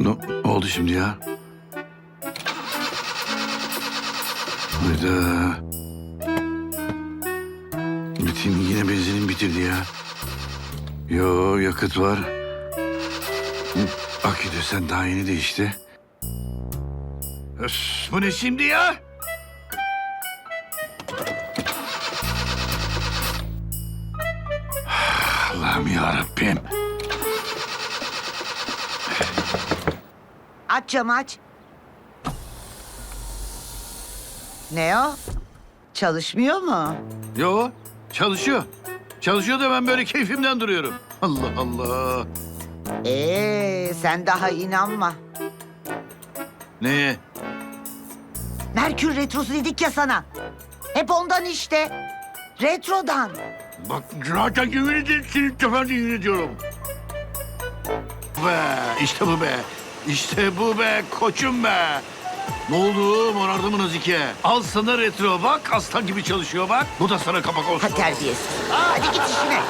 Ne, ne oldu şimdi ya? Hayda. Metin yine benzinim bitirdi ya. Yo yakıt var. Akide sen daha yeni değişti. Öf, bu ne şimdi ya? Allah'ım ya Rabbim. Aç camı aç. Ne o? Çalışmıyor mu? Yo çalışıyor. Çalışıyor da ben böyle keyfimden duruyorum. Allah Allah. Ee, sen daha inanma. Neye? Merkür Retrosu dedik ya sana. Hep ondan işte. Retrodan. Bak zaten yemin ederim senin sefer yemin ediyorum. Be işte bu be. İşte bu be koçum be. Ne oldu morardı mı Nazike? Al sana retro bak aslan gibi çalışıyor bak. Bu da sana kapak olsun. Ha terbiyesiz. Hadi git işine.